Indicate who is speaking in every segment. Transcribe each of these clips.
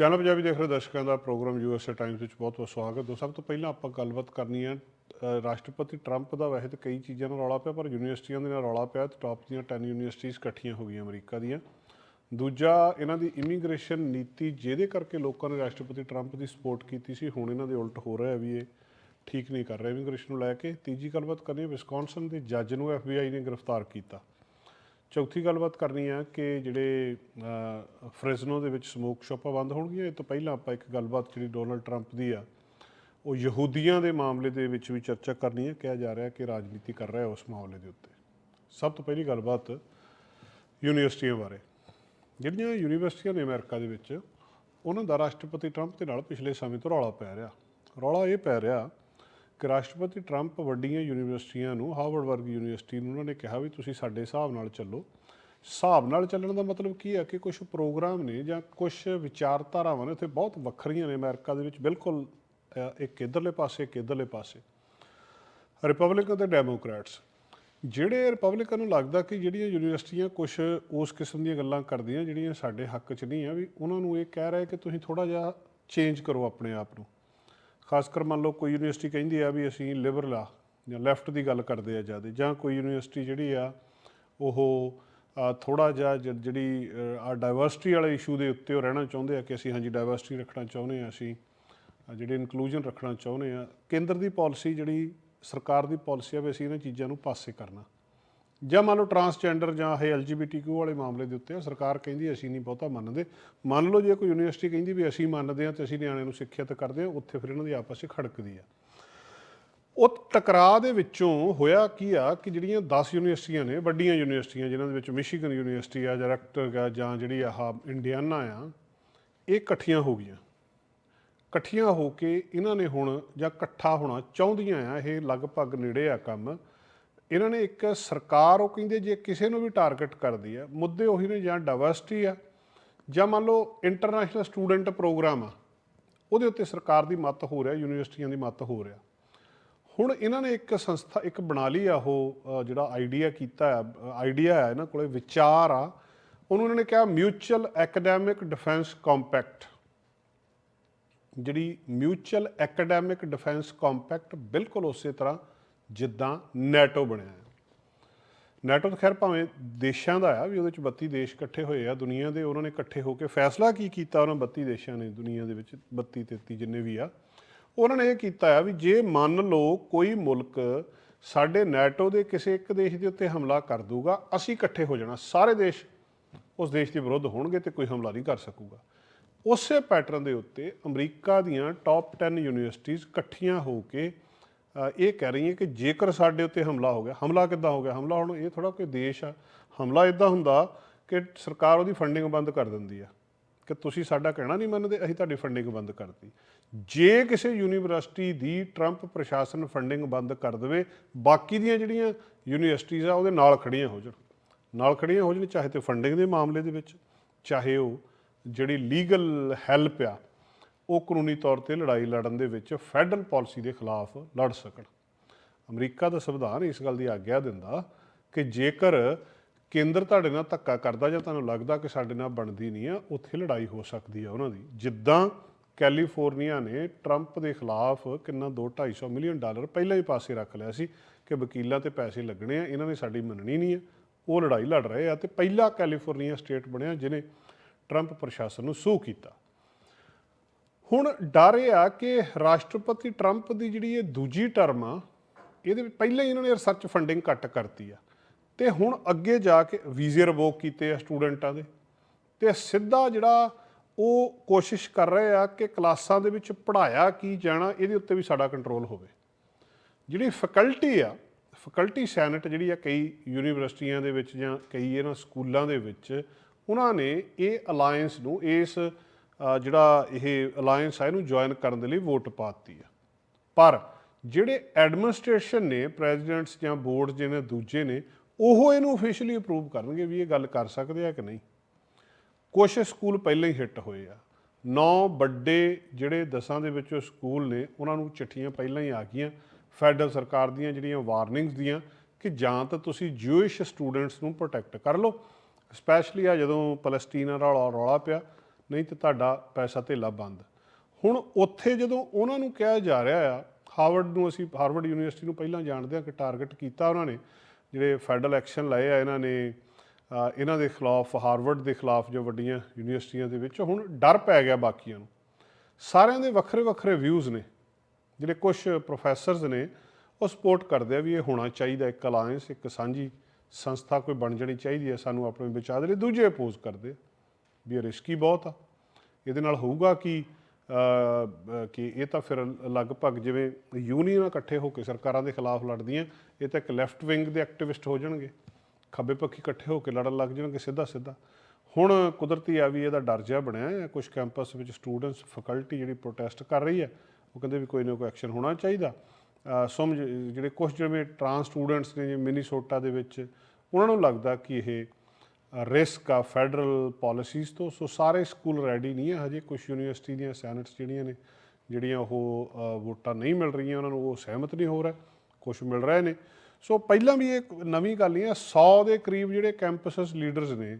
Speaker 1: Channel Punjabi ਦੇਖ ਰਹੇ ਦਰਸ਼ਕਾਂ ਦਾ ਪ੍ਰੋਗਰਾਮ ਯੂਐਸਏ ਟਾਈਮਸ ਵਿੱਚ ਬਹੁਤ ਬਹੁਤ ਸਵਾਗਤ। ਹੈ ਸਭ ਤੋਂ ਪਹਿਲਾਂ ਆਪਾਂ ਗੱਲਬਾਤ ਕਰਨੀ ਹੈ ਰਾਸ਼ਟਰਪਤੀ ਟਰੰਪ ਦਾ। ਵੈਸੇ ਤਾਂ ਕਈ ਚੀਜ਼ਾਂ ਨਾਲ ਰੌਲਾ ਪਿਆ, ਪਰ ਯੂਨੀਵਰਸਿਟੀਆਂ ਦੇ ਨਾਲ ਰੌਲਾ ਪਿਆ। ਤੇ ਟਾਪ ਦੀਆਂ 10 ਯੂਨੀਵਰਸਿਟੀਆਂ ਇਕੱਠੀਆਂ ਹੋ ਗਈਆਂ ਅਮਰੀਕਾ ਦੀਆਂ। ਦੂਜਾ, ਇਹਨਾਂ ਦੀ ਇਮੀਗ੍ਰੇਸ਼ਨ ਨੀਤੀ, ਜਿਹਦੇ ਕਰਕੇ ਲੋਕਾਂ ਨੇ ਰਾਸ਼ਟਰਪਤੀ ਟਰੰਪ ਦੀ ਸਪੋਰਟ ਕੀਤੀ ਸੀ, ਹੁਣ ਇਹਨਾਂ ਦੇ ਉਲਟ ਹੋ ਰਿਹਾ ਵੀ ਇਹ ਠੀਕ ਨਹੀਂ ਕਰ ਰਿਹਾ ਇਮੀਗ੍ਰੇਸ਼ਨ ਨੂੰ ਲੈ ਕੇ। ਤੀਜੀ ਗੱਲਬਾਤ ਕਰਨੀ ਹੈ ਵਿਸਕੌਨਸਨ ਦੇ ਜੱਜ ਨੂੰ ਐਫਬੀਆਈ ਨੇ ਗ੍ਰਿਫਤਾਰ ਕੀਤਾ। ਚੌਥੀ ਗੱਲਬਾਤ ਕਰਨੀ ਆ ਕਿ ਜਿਹੜੇ ਫ੍ਰੈਜ਼ਨੋ ਦੇ ਵਿੱਚ ਸਮੋਕ ਸ਼ਾਪਾਂ ਬੰਦ ਹੋਣਗੀਆਂ, ਇਹ ਤੋਂ ਪਹਿਲਾਂ ਆਪਾਂ ਇੱਕ ਗੱਲਬਾਤ ਜਿਹੜੀ ਡੋਨਲਡ ਟਰੰਪ ਦੀ ਆ, ਉਹ ਯਹੂਦੀਆਂ ਦੇ ਮਾਮਲੇ ਦੇ ਵਿੱਚ ਵੀ ਚਰਚਾ ਕਰਨੀ ਹੈ ਕਿਹਾ ਜਾ ਰਿਹਾ ਕਿ ਰਾਜਨੀਤੀ ਕਰ ਰਿਹਾ ਉਸ ਮਾਮਲੇ ਦੇ ਉੱਤੇ। ਸਭ ਤੋਂ ਪਹਿਲੀ ਗੱਲਬਾਤ ਯੂਨੀਵਰਸਿਟੀਆਂ ਬਾਰੇ। ਜਿਹੜੀਆਂ ਯੂਨੀਵਰਸਿਟੀਆਂ ਨੇ ਅਮਰੀਕਾ ਦੇ ਵਿੱਚ, ਉਹਨਾਂ ਦਾ ਰਾਸ਼ਟਰਪਤੀ ਟਰੰਪ ਦੇ ਨਾਲ ਪਿਛਲੇ ਸਮੇਂ ਤੋਂ ਰੌਲਾ ਪੈ ਰਿਹਾ। ਰੌਲਾ ਇਹ ਪੈ ਰਿਹਾ ਕਿ ਰਾਸ਼ਟਰਪਤੀ ਟਰੰਪ ਵੱਡੀਆਂ ਯੂਨੀਵਰਸਿਟੀਆਂ ਨੂੰ, ਹਾਰਵਰਡ ਵਰਗੀ ਯੂਨੀਵਰਸਿਟੀ ਨੂੰ ਉਹਨਾਂ ਨੇ ਕਿਹਾ ਵੀ ਤੁਸੀਂ ਸਾਡੇ ਹਿਸਾਬ ਨਾਲ ਚੱਲੋ। ਹਿਸਾਬ ਨਾਲ ਚੱਲਣ ਦਾ ਮਤਲਬ ਕੀ ਹੈ ਕਿ ਕੁਝ ਪ੍ਰੋਗਰਾਮ ਨੇ ਜਾਂ ਕੁਝ ਵਿਚਾਰਧਾਰਾਵਾਂ ਨੇ, ਉੱਥੇ ਬਹੁਤ ਵੱਖਰੀਆਂ ਨੇ ਅਮਰੀਕਾ ਦੇ ਵਿੱਚ, ਬਿਲਕੁਲ ਇੱਕ ਇਧਰਲੇ ਪਾਸੇ, ਇੱਕ ਇਧਰਲੇ ਪਾਸੇ। ਰਿਪਬਲਿਕਨ ਤੇ ਡੈਮੋਕ੍ਰੈਟਸ ਜਿਹੜੇ ਰਿਪਬਲਿਕਨ ਨੂੰ ਲੱਗਦਾ ਕਿ ਜਿਹੜੀਆਂ ਯੂਨੀਵਰਸਿਟੀਆਂ ਕੁਝ ਉਸ ਕਿਸਮ ਦੀਆਂ ਗੱਲਾਂ ਕਰਦੀਆਂ, ਜਿਹੜੀਆਂ ਸਾਡੇ ਹੱਕ 'ਚ ਨਹੀਂ ਆ, ਵੀ ਉਹਨਾਂ ਨੂੰ ਇਹ ਕਹਿ ਰਿਹਾ ਕਿ ਤੁਸੀਂ ਥੋੜਾ ਜਿਹਾ ਚੇਂਜ ਕਰੋ ਆਪਣੇ ਆਪ ਨੂੰ। ਖਾਸ ਕਰ ਮੰਨ ਲਓ ਕੋਈ ਯੂਨੀਵਰਸਿਟੀ ਕਹਿੰਦੀ ਆ ਵੀ ਅਸੀਂ ਲਿਬਰਲ ਆ ਜਾਂ ਲੈਫਟ ਦੀ ਗੱਲ ਕਰਦੇ ਆ ਜ਼ਿਆਦਾ ਜਾਂ ਕੋਈ ਯੂਨੀਵਰਸਿਟੀ ਜਿਹੜੀ ਆ ਉਹ ਥੋੜਾ ਜਿਹਾ ਜਿਹੜੀ ਅ, ਆ ਡਾਈਵਰਸਿਟੀ ਵਾਲੇ ਇਸ਼ੂ ਦੇ ਉੱਤੇ ਉਹ ਰਹਿਣਾ ਚਾਹੁੰਦੇ ਆ ਕਿ ਅਸੀਂ ਹਾਂਜੀ ਡਾਈਵਰਸਿਟੀ ਰੱਖਣਾ ਚਾਹੁੰਦੇ ਆ ਅਸੀਂ ਅ, ਜਿਹੜੇ ਇਨਕਲੂਜਨ ਰੱਖਣਾ ਚਾਹੁੰਦੇ ਆ ਕੇਂਦਰ ਦੀ ਪਾਲਿਸੀ ਜਿਹੜੀ ਸਰਕਾਰ ਦੀ ਪਾਲਿਸੀ ਆ ਵੀ ਅਸੀਂ ਇਹਨਾਂ ਚੀਜ਼ਾਂ ਨੂੰ ਪਾਸੇ ਕਰਨਾ। ਜਾਂ ਮੰਨ ਲਓ ਟਰਾਂਸਜੈਂਡਰ ਜਾਂ ਇਹ ਐਲਜੀਬੀਟੀਕਿਊ ਵਾਲੇ ਮਾਮਲੇ ਦੇ ਉੱਤੇ ਸਰਕਾਰ ਕਹਿੰਦੀ ਅਸੀਂ ਨਹੀਂ ਬਹੁਤਾ ਮੰਨਦੇ। ਮੰਨ ਲਓ ਜੇ ਕੋਈ ਯੂਨੀਵਰਸਿਟੀ ਕਹਿੰਦੀ ਵੀ ਅਸੀਂ ਮੰਨਦੇ ਹਾਂ ਤੇ ਅਸੀਂ ਨਿਆਣਿਆਂ ਨੂੰ ਸਿੱਖਿਅਤ ਕਰਦੇ ਹਾਂ ਉੱਥੇ ਫਿਰ ਇਹਨਾਂ ਦੀ ਆਪਸ ਵਿੱਚ ਖੜਕਦੀ ਆ। ਉਹ ਟਕਰਾਅ ਦੇ ਵਿੱਚੋਂ ਹੋਇਆ ਕੀ ਆ ਕਿ ਜਿਹੜੀਆਂ 10 ਯੂਨੀਵਰਸਿਟੀਆਂ ਨੇ, ਵੱਡੀਆਂ ਯੂਨੀਵਰਸਿਟੀਆਂ, ਜਿਨ੍ਹਾਂ ਦੇ ਵਿੱਚ ਮਿਸ਼ੀਗਨ ਯੂਨੀਵਰਸਿਟੀ ਆ ਜਾਂ ਰੈਕਟਰ ਆ ਜਾਂ ਜਿਹੜੀ ਆਹ ਇੰਡੀਆਨਾ ਆ, ਇਹ ਇਕੱਠੀਆਂ ਹੋ ਗਈਆਂ। ਇਕੱਠੀਆਂ ਹੋ ਕੇ ਇਹਨਾਂ ਨੇ ਹੁਣ ਜਾਂ ਇਕੱਠਾ ਹੋਣਾ ਚਾਹੁੰਦੀਆਂ ਆ, ਇਹ ਲਗਭਗ ਨੇੜੇ ਆ ਕੰਮ। ਇਹਨਾਂ ਨੇ ਇੱਕ ਸਰਕਾਰ, ਉਹ ਕਹਿੰਦੇ ਜੇ ਕਿਸੇ ਨੂੰ ਵੀ ਟਾਰਗੇਟ ਕਰਦੀ ਆ, ਮੁੱਦੇ ਉਹੀ ਨੇ ਜਾਂ ਡਾਇਵਰਸਿਟੀ ਆ, ਜਾਂ ਮੰਨ ਲਓ ਇੰਟਰਨੈਸ਼ਨਲ ਸਟੂਡੈਂਟ ਪ੍ਰੋਗਰਾਮ ਆ, ਉਹਦੇ ਉੱਤੇ ਸਰਕਾਰ ਦੀ ਮੱਤ ਹੋ ਰਿਹਾ, ਯੂਨੀਵਰਸਿਟੀਆਂ ਦੀ ਮੱਤ ਹੋ ਰਿਹਾ। ਹੁਣ ਇਹਨਾਂ ਨੇ ਇੱਕ ਸੰਸਥਾ, ਇੱਕ ਬਣਾ ਲਈ ਆ ਉਹ ਜਿਹੜਾ ਆਈਡੀਆ ਕੀਤਾ ਆ ਆਈਡੀਆ ਆ ਇਹਨਾਂ ਕੋਲੇ, ਵਿਚਾਰ ਆ, ਉਹਨੂੰ ਇਹਨਾਂ ਨੇ ਕਿਹਾ ਮਿਊਚੁਅਲ ਐਕੈਡੈਮਿਕ ਡਿਫੈਂਸ ਕੰਪੈਕਟ ਜਿਹੜੀ ਮਿਊਚੁਅਲ ਐਕੈਡੈਮਿਕ ਡਿਫੈਂਸ ਕੰਪੈਕਟ ਬਿਲਕੁਲ ਉਸੇ ਤਰ੍ਹਾਂ ਜਿੱਦਾਂ ਨੈਟੋ ਬਣਿਆ ਹੈ। ਨੈਟੋ ਤਾਂ ਖੈਰ ਭਾਵੇਂ ਦੇਸ਼ਾਂ ਦਾ ਆ, ਵੀ ਉਹਦੇ ਚ 32 ਦੇਸ਼ ਇਕੱਠੇ ਹੋਏ ਆ, ਦੁਨੀਆ ਦੇ ਉਹਨਾਂ ਨੇ ਇਕੱਠੇ ਹੋ ਕੇ ਫੈਸਲਾ ਕੀ ਕੀਤਾ ਉਹਨਾਂ 32 ਦੇਸ਼ਾਂ ਨੇ, ਦੁਨੀਆ ਦੇ ਵਿੱਚ 32 33 ਜਿੰਨੇ ਵੀ ਆ, ਉਹਨਾਂ ਨੇ ਇਹ ਕੀਤਾ ਆ ਵੀ ਜੇ ਮੰਨ ਲਓ ਕੋਈ ਮੁਲਕ ਸਾਡੇ ਨੈਟੋ ਦੇ ਕਿਸੇ ਇੱਕ ਦੇਸ਼ ਦੇ ਉੱਤੇ ਹਮਲਾ ਕਰ ਦੂਗਾ ਅਸੀਂ ਇਕੱਠੇ ਹੋ ਜਾਣਾ, ਸਾਰੇ ਦੇਸ਼ ਉਸ ਦੇਸ਼ ਦੇ ਵਿਰੁੱਧ ਹੋਣਗੇ ਤੇ ਕੋਈ ਹਮਲਾ ਨਹੀਂ ਕਰ ਸਕੂਗਾ। ਉਸੇ ਪੈਟਰਨ ਦੇ ਉੱਤੇ ਅਮਰੀਕਾ ਦੀਆਂ ਟਾਪ 10 ਯੂਨੀਵਰਸਿਟੀਆਂ ਇਕੱਠੀਆਂ ਹੋ ਕੇ ਇਹ ਕਹਿ ਰਹੀ ਹੈ ਕਿ ਜੇਕਰ ਸਾਡੇ ਉੱਤੇ ਹਮਲਾ ਹੋ ਗਿਆ, ਹਮਲਾ ਕਿੱਦਾਂ ਹੋ ਗਿਆ? ਹਮਲਾ ਹੁਣ ਇਹ ਥੋੜਾ ਕੋਈ ਦੇਸ਼ ਆ। ਹਮਲਾ ਇਦਾਂ ਹੁੰਦਾ ਕਿ ਸਰਕਾਰ ਉਹਦੀ ਫੰਡਿੰਗ ਬੰਦ ਕਰ ਦਿੰਦੀ ਆ। ਕਿ ਤੁਸੀਂ ਸਾਡਾ ਕਹਿਣਾ ਨਹੀਂ ਮੰਨਦੇ, ਅਸੀਂ ਤੁਹਾਡੀ ਫੰਡਿੰਗ ਬੰਦ ਕਰਤੀ। ਜੇ ਕਿਸੇ ਯੂਨੀਵਰਸਿਟੀ ਦੀ ਟਰੰਪ ਪ੍ਰਸ਼ਾਸਨ ਫੰਡਿੰਗ ਬੰਦ ਕਰ ਦੇਵੇ, ਬਾਕੀ ਦੀਆਂ ਜਿਹੜੀਆਂ ਯੂਨੀਵਰਸਿਟੀਆਂ ਆ, ਉਹਦੇ ਨਾਲ ਖੜੀਆਂ ਹੋ ਜਾਣ। ਨਾਲ ਖੜੀਆਂ ਹੋ ਜਾਣ, ਚਾਹੇ ਤੇ ਫੰਡਿੰਗ ਦੇ ਮਾਮਲੇ ਦੇ ਵਿੱਚ, ਚਾਹੇ ਉਹ ਜਿਹੜੀ ਲੀਗਲ ਹੈਲਪ ਆ ਉਹ ਕਾਨੂੰਨੀ ਤੌਰ ਤੇ ਲੜਾਈ ਲੜਨ ਦੇ ਵਿੱਚ ਫੈਡਰਲ ਪਾਲਿਸੀ ਦੇ ਖਿਲਾਫ ਲੜ ਸਕਣ। ਅਮਰੀਕਾ ਦਾ ਸੰਵਿਧਾਨ ਇਸ ਗੱਲ ਦੀ ਆਗਿਆ ਦਿੰਦਾ ਕਿ ਜੇਕਰ ਕੇਂਦਰ ਤੁਹਾਡੇ ਨਾਲ ਧੱਕਾ ਕਰਦਾ ਜਾਂ ਤੁਹਾਨੂੰ ਲੱਗਦਾ ਕਿ ਸਾਡੇ ਨਾਲ ਬਣਦੀ ਨਹੀਂ ਆ, ਉੱਥੇ ਲੜਾਈ ਹੋ ਸਕਦੀ ਆ ਉਹਨਾਂ ਦੀ। ਜਿੱਦਾਂ ਕੈਲੀਫੋਰਨੀਆ ਨੇ ਟਰੰਪ ਦੇ ਖਿਲਾਫ ਕਿੰਨਾ 2 250 ਮਿਲੀਅਨ ਡਾਲਰ ਪਹਿਲਾਂ ਹੀ ਪਾਸੇ ਰੱਖ ਲਿਆ ਸੀ ਕਿ ਵਕੀਲਾਂ ਤੇ ਪੈਸੇ ਲੱਗਣੇ ਆ, ਇਹਨਾਂ ਨੇ ਸਾਡੀ ਮੰਨਣੀ ਨਹੀਂ ਆ। ਉਹ ਲੜਾਈ ਲੜ ਰਹੇ ਆ ਤੇ ਪਹਿਲਾ ਕੈਲੀਫੋਰਨੀਆ ਸਟੇਟ ਬਣਿਆ ਜਿਹਨੇ ਟਰੰਪ ਪ੍ਰਸ਼ਾਸਨ ਨੂੰ ਸੂ ਕੀਤਾ। ਹੁਣ ਡਰ ਇਹ ਆ ਕਿ ਰਾਸ਼ਟਰਪਤੀ ਟਰੰਪ ਦੀ ਜਿਹੜੀ ਇਹ ਦੂਜੀ ਟਰਮ ਆ, ਇਹਦੇ ਵਿੱਚ ਪਹਿਲਾਂ ਹੀ ਇਹਨਾਂ ਨੇ ਰਿਸਰਚ ਫੰਡਿੰਗ ਘੱਟ ਕਰਤੀ ਆ। ਤੇ ਹੁਣ ਅੱਗੇ ਜਾ ਕੇ ਵੀਜ਼ੇ ਰਿਵੋਕ ਕੀਤੇ ਆ ਸਟੂਡੈਂਟਾਂ ਦੇ। ਤੇ ਸਿੱਧਾ ਜਿਹੜਾ ਉਹ ਕੋਸ਼ਿਸ਼ ਕਰ ਰਹੇ ਆ ਕਿ ਕਲਾਸਾਂ ਦੇ ਵਿੱਚ ਪੜਾਇਆ ਕੀ ਜਾਣਾ, ਇਹਦੇ ਉੱਤੇ ਵੀ ਸਾਡਾ ਕੰਟਰੋਲ ਹੋਵੇ। ਜਿਹੜੀ ਫੈਕਲਟੀ ਆ ਫੈਕਲਟੀ ਸੈਨੇਟ ਜਿਹੜੀ ਆ ਕਈ ਯੂਨੀਵਰਸਿਟੀਆਂ ਦੇ ਵਿੱਚ ਜਾਂ ਕਈ ਇਹਨਾਂ ਸਕੂਲਾਂ ਦੇ ਵਿੱਚ, ਉਹਨਾਂ ਨੇ ਇਹ ਅਲਾਈਅੰਸ ਨੂੰ, ਇਸ ਜਿਹੜਾ ਇਹ ਅਲਾਈਅੰਸ ਆ, ਇਹਨੂੰ ਜੁਆਇਨ ਕਰਨ ਦੇ ਲਈ ਵੋਟ ਪਾਤੀ ਆ। ਪਰ ਜਿਹੜੇ ਐਡਮਿਨਿਸਟ੍ਰੇਸ਼ਨ ਨੇ ਪ੍ਰੈਜ਼ੀਡੈਂਟਸ ਜਾਂ ਬੋਰਡ ਜਿਹਨੇ ਦੂਜੇ ਨੇ, ਉਹ ਇਹਨੂੰ ਅਫੀਸ਼ੀਅਲੀ ਅਪਰੂਵ ਕਰਨਗੇ ਵੀ ਇਹ ਗੱਲ ਕਰ ਸਕਦੇ ਆ ਕਿ ਨਹੀਂ। ਕੁਝ ਸਕੂਲ ਪਹਿਲਾਂ ਹੀ ਹਿੱਟ ਹੋਏ ਆ। ਨੌ ਵੱਡੇ ਜਿਹੜੇ ਦਸਾਂ ਦੇ ਵਿੱਚੋਂ ਸਕੂਲ ਨੇ, ਉਹਨਾਂ ਨੂੰ ਚਿੱਠੀਆਂ ਪਹਿਲਾਂ ਹੀ ਆ ਗਈਆਂ। ਫੈਡਰਲ ਸਰਕਾਰ ਦੀਆਂ ਜਿਹੜੀਆਂ ਵਾਰਨਿੰਗਸ ਦੀਆਂ ਕਿ ਜਾਂ ਤਾਂ ਤੁਸੀਂ ਜੂਇਸ਼ ਸਟੂਡੈਂਟਸ ਨੂੰ ਪ੍ਰੋਟੈਕਟ ਕਰ ਲਓ। ਸਪੈਸ਼ਲੀ ਆ ਜਦੋਂ ਪਲਸਤੀਨਾ ਰੌਲਾ ਰੌਲਾ ਪਿਆ ਨਹੀਂ ਤੇ ਤੁਹਾਡਾ ਪੈਸਾ ਧੇਲਾ ਬੰਦ। ਹੁਣ ਉੱਥੇ ਜਦੋਂ ਉਹਨਾਂ ਨੂੰ ਕਿਹਾ ਜਾ ਰਿਹਾ ਆ, ਹਾਰਵਰਡ ਨੂੰ ਅਸੀਂ, ਹਾਰਵਰਡ ਯੂਨੀਵਰਸਿਟੀ ਨੂੰ ਪਹਿਲਾਂ ਜਾਣਦੇ ਆ ਕਿ ਟਾਰਗੇਟ ਕੀਤਾ ਉਹਨਾਂ ਨੇ। ਜਿਹੜੇ ਫੈਡਰਲ ਐਕਸ਼ਨ ਲਏ ਆ ਇਹਨਾਂ ਨੇ ਇਹਨਾਂ ਦੇ ਖਿਲਾਫ, ਹਾਰਵਰਡ ਦੇ ਖਿਲਾਫ ਜੋ ਵੱਡੀਆਂ ਯੂਨੀਵਰਸਿਟੀਆਂ ਦੇ ਵਿੱਚ ਹੁਣ ਡਰ ਪੈ ਗਿਆ ਬਾਕੀਆਂ ਨੂੰ। ਸਾਰਿਆਂ ਦੇ ਵੱਖਰੇ ਵੱਖਰੇ ਵਿਊਜ਼ ਨੇ। ਜਿਹੜੇ ਕੁਝ ਪ੍ਰੋਫੈਸਰਸ ਨੇ, ਉਹ ਸਪੋਰਟ ਕਰਦੇ ਆ ਵੀ ਇਹ ਹੋਣਾ ਚਾਹੀਦਾ, ਇੱਕ ਅਲਾਈਅੰਸ ਇੱਕ ਸਾਂਝੀ ਸੰਸਥਾ ਕੋਈ ਬਣ ਜਾਣੀ ਚਾਹੀਦੀ ਹੈ, ਸਾਨੂੰ ਆਪਣੇ ਬਚਾਅ ਦੇ ਲਈ ਦੂਜੇ ਅਪੋਜ਼ ਕਰਦੇ ਆ। ਵੀ ਇਹ ਰਿਸਕੀ ਬਹੁਤ ਆ। ਇਹਦੇ ਨਾਲ ਹੋਊਗਾ ਕਿ? ਕਿ ਇਹ ਤਾਂ ਫਿਰ ਲਗਭਗ ਜਿਵੇਂ ਯੂਨੀਅਨ ਇਕੱਠੇ ਹੋ ਕੇ ਸਰਕਾਰਾਂ ਦੇ ਖਿਲਾਫ ਲੜਦੀਆਂ ਇਹ ਤਾਂ ਇੱਕ ਲੈਫਟ ਵਿੰਗ ਦੇ ਐਕਟਿਵਿਸਟ ਹੋ ਜਾਣਗੇ। ਖੱਬੇ ਪੱਖੀ ਇਕੱਠੇ ਹੋ ਕੇ ਲੜਨ ਲੱਗ ਜਾਣਗੇ ਸਿੱਧਾ ਸਿੱਧਾ। ਹੁਣ ਕੁਦਰਤੀ ਆ ਵੀ ਇਹਦਾ ਡਰ ਜਿਹਾ ਬਣਿਆ ਹੈ ਕੁਝ ਕੈਂਪਸ ਵਿੱਚ ਸਟੂਡੈਂਟਸ ਫੈਕਲਟੀ ਜਿਹੜੀ ਪ੍ਰੋਟੈਸਟ ਕਰ ਰਹੀ ਹੈ ਉਹ ਕਹਿੰਦੇ ਵੀ ਕੋਈ ਨਾ ਕੋਈ ਐਕਸ਼ਨ ਹੋਣਾ ਚਾਹੀਦਾ। ਅ, ਜਿਹੜੇ ਕੁਝ ਜਿਵੇਂ ਟਰਾਂਸ ਸਟੂਡੈਂਟਸ ਨੇ ਜਿਵੇਂ ਮਿਨੀਸੋਟਾ ਦੇ ਵਿੱਚ ਉਹਨਾਂ ਨੂੰ ਲੱਗਦਾ ਕਿ ਇਹ ਰਿਸਕ ਆ ਫੈਡਰਲ ਪਾਲਿਸੀਜ਼ ਤੋਂ ਸੋ ਸਾਰੇ ਸਕੂਲ ਰੈਡੀ ਨਹੀਂ ਹੈ ਹਜੇ ਕੁਝ ਯੂਨੀਵਰਸਿਟੀ ਦੀਆਂ ਸੈਨੇਟਸ ਜਿਹੜੀਆਂ ਨੇ, ਜਿਹੜੀਆਂ ਉਹ ਵੋਟਾਂ ਨਹੀਂ ਮਿਲ ਰਹੀਆਂ, ਉਹਨਾਂ ਨੂੰ ਉਹ ਸਹਿਮਤ ਨਹੀਂ ਹੋ ਰਿਹਾ ਕੁਝ ਮਿਲ ਰਹੇ ਨੇ। ਸੋ ਪਹਿਲਾਂ ਵੀ ਇਹ ਨਵੀਂ ਗੱਲ ਨਹੀਂ ਹੈ 100 ਦੇ ਕਰੀਬ ਜਿਹੜੇ ਕੈਂਪਸਸ ਲੀਡਰਸ ਨੇ,